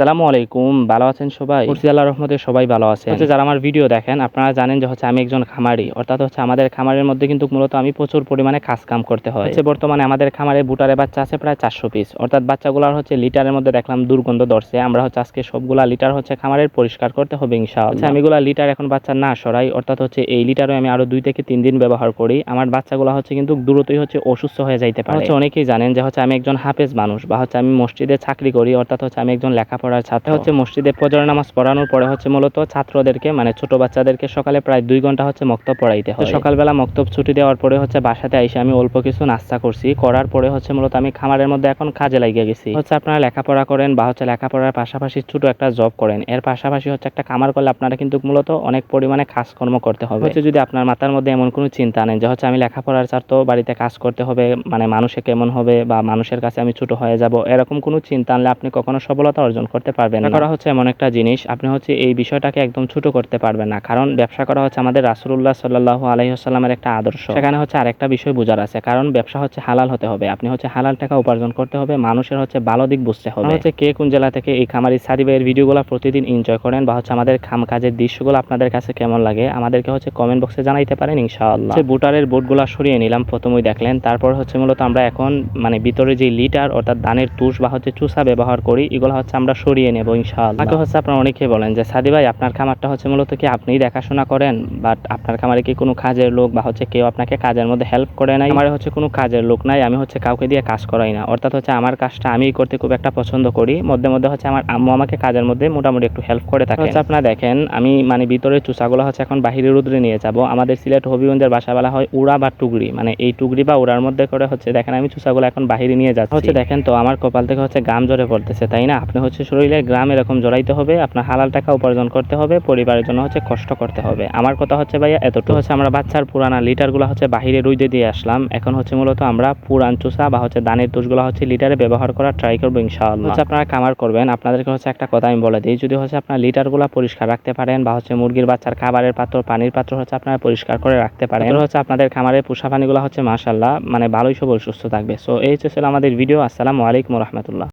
সালামু আলাইকুম ভালো আছেন সবাই? মুর্শিদ আল্লাহ রহমতে সবাই ভালো আছে হচ্ছে যারা আমার ভিডিও দেখেন আপনারা জানেন যে হচ্ছে আমি একজন খামারি। অর্থাৎ হচ্ছে আমাদের খামারের মধ্যে কিন্তু মূলত আমি প্রচুর পরিমাণে কাজ কাম করতে হয়। হচ্ছে বর্তমানে আমাদের খামারে বুটারে বাচ্চা আছে প্রায় চারশো পিস। অর্থাৎ বাচ্চাগুলোর হচ্ছে লিটারের মধ্যে দেখলাম দুর্গন্ধ ধরছে। আমরা হচ্ছে আজকে সবগুলা লিটার হচ্ছে খামারের পরিষ্কার করতে হবে ইনশাআল্লাহ। হচ্ছে আমি এগুলা লিটার এখন বাচ্চা না সরাই অর্থাৎ হচ্ছে এই লিটারও আমি আরও দুই থেকে তিন দিন ব্যবহার করি। আমার বাচ্চাগুলো হচ্ছে কিন্তু দ্রুতই হচ্ছে অসুস্থ হয়ে যাইতে পারে। হচ্ছে অনেকেই জানেন যে হচ্ছে আমি একজন হাফেজ মানুষ বা হচ্ছে আমি মসজিদে চাকরি করি অর্থাৎ হচ্ছে আমি একজন লেখাপড়ার ছাত্র হচ্ছে মসজিদে ফজর নামাজ পড়ানোর পরে হচ্ছে মূলত ছাত্রদেরকে মানে ছোট বাচ্চাদেরকে সকালে প্রায় দুই ঘণ্টা হচ্ছে মক্তব পড়াইতে হয়। তো সকালবেলা মক্তব ছুটি দেওয়ার পরে হচ্ছে বাসাতে এসে আমি অল্প কিছু নাস্তা করছি। করার পরে হচ্ছে মূলত আমি খামারের মধ্যে এখন কাজে লাগিয়ে গেছি। হচ্ছে আপনারা লেখাপড়া করেন বা হচ্ছে লেখাপড়ার পাশাপাশি ছোট একটা জব করেন। এর পাশাপাশি হচ্ছে একটা খামার করলে আপনারা কিন্তু মূলত অনেক পরিমাণে কাজকর্ম করতে হবে। হচ্ছে যদি আপনার মাথার মধ্যে এমন কোনো চিন্তা নেই যে হচ্ছে আমি লেখাপড়ার ছাত্র বাড়িতে কাজ করতে হবে মানে মানুষে কেমন হবে বা মানুষের কাছে আমি ছোট হয়ে যাব এরকম কোনো চিন্তা আনলে আপনি কখনো সফলতা অর্জন করতে পারবেন না। করা হচ্ছে এমন একটা জিনিস আপনি হচ্ছে এই বিষয়টাকে একদম ছোট করতে পারবেন না। কারণ ব্যবসা করা হচ্ছে আমাদের রাসুল্লাহ সাল্লাহ আলহিহাস্লামের একটা আদর্শ। সেখানে হচ্ছে আরেকটা বিষয় বোঝার আছে কারণ ব্যবসা হচ্ছে হালাল হতে হবে। আপনি হচ্ছে হালাল টাকা উপার্জন করতে হবে মানুষের হচ্ছে ভালো দিক বুঝতে হবে। হচ্ছে কে কোন জেলা থেকে এই খামারি সাদিবের ভিডিওগুলো প্রতিদিন এনজয় করেন বা হচ্ছে আমাদের খাম কাজের দৃশ্যগুলো আপনাদের কাছে কেমন লাগে আমাদেরকে হচ্ছে কমেন্ট বক্সে জানাইতে পারেন ইনশাআল্লাহ। বুটারের বোর্ডগুলো সরিয়ে নিলাম প্রথমেই দেখলেন। তারপর হচ্ছে মূলত আমরা এখন মানে ভিতরে যে লিটার অর্থাৎ ধানের তুষ বা হচ্ছে চুষা ব্যবহার করি এগুলো হচ্ছে আমরা সরিয়ে নেব ইনশাআল্লাহ। আগে হচ্ছে আপনারা অনেকেই বলেন যে সাদি ভাই আপনার খামারটা হচ্ছে মূলত কি আপনিই দেখাশোনা করেন? বাট আপনার খামারে কি কোনো কাজের লোক বা হচ্ছে কেউ আপনাকে কাজের মধ্যে হেল্প করে নাই? আমার হচ্ছে কোনো কাজের লোক নাই আমি হচ্ছে কাউকে দিয়ে কাজ করাই না। অর্থাৎ হচ্ছে আমার কাজটা আমিই করতে খুব একটা পছন্দ করি। মধ্যে মধ্যে হচ্ছে আমার আম্মু আমাকে কাজের মধ্যে মোটামুটি একটু হেল্প করে থাকে হচ্ছে আপনারা দেখেন আমি মানে ভিতরে চুষাগুলো হচ্ছে এখন বাহিরে রুদ্রে নিয়ে যাব। আমাদের সিলেট হবিগঞ্জের বাসা বলা হয় উড়া বা টুগরি। মানে এই টুগরি বা উড়ার মধ্যে করে হচ্ছে দেখেন আমি চুষাগুলো এখন বাহিরে নিয়ে যাচ্ছি। হচ্ছে দেখেন তো আমার কপাল থেকে হচ্ছে গাম জ্বরে পড়তেছে তাই না? আপনি হচ্ছে শরীরে গ্রাম এরকম জড়াইতে হবে, আপনার হালাল টাকা উপার্জন করতে হবে, পরিবারের জন্য হচ্ছে কষ্ট করতে হবে। আমার কথা হচ্ছে ভাইয়া, এতটুকু হচ্ছে আমরা বাচ্চার পুরানা লিটারগুলো হচ্ছে বাহিরে রুইদে দিয়ে আসলাম। এখন হচ্ছে মূলত আমরা পুরান চুষা বা হচ্ছে দানের তুষগুলো হচ্ছে লিটারে ব্যবহার করার ট্রাই করব ইনশাআল্লাহ। হচ্ছে আপনারা কামার করবেন, আপনাদেরকে হচ্ছে একটা কথা আমি বলে দিই, যদি হচ্ছে আপনার লিটারগুলো পরিষ্কার রাখতে পারেন বা হচ্ছে মুরগির বাচ্চার খাবারের পাত্র, পানির পাত্র হচ্ছে আপনারা পরিষ্কার করে রাখতে পারেন। হচ্ছে আপনাদের খামারের পোষা পানিগুলো হচ্ছে মাশাল্লাহ মানে ভালোই সবল, সুস্থ থাকবে। সো এই হচ্ছে আমাদের ভিডিও আসসালামু আলাইকুম রহমতুল্লাহ।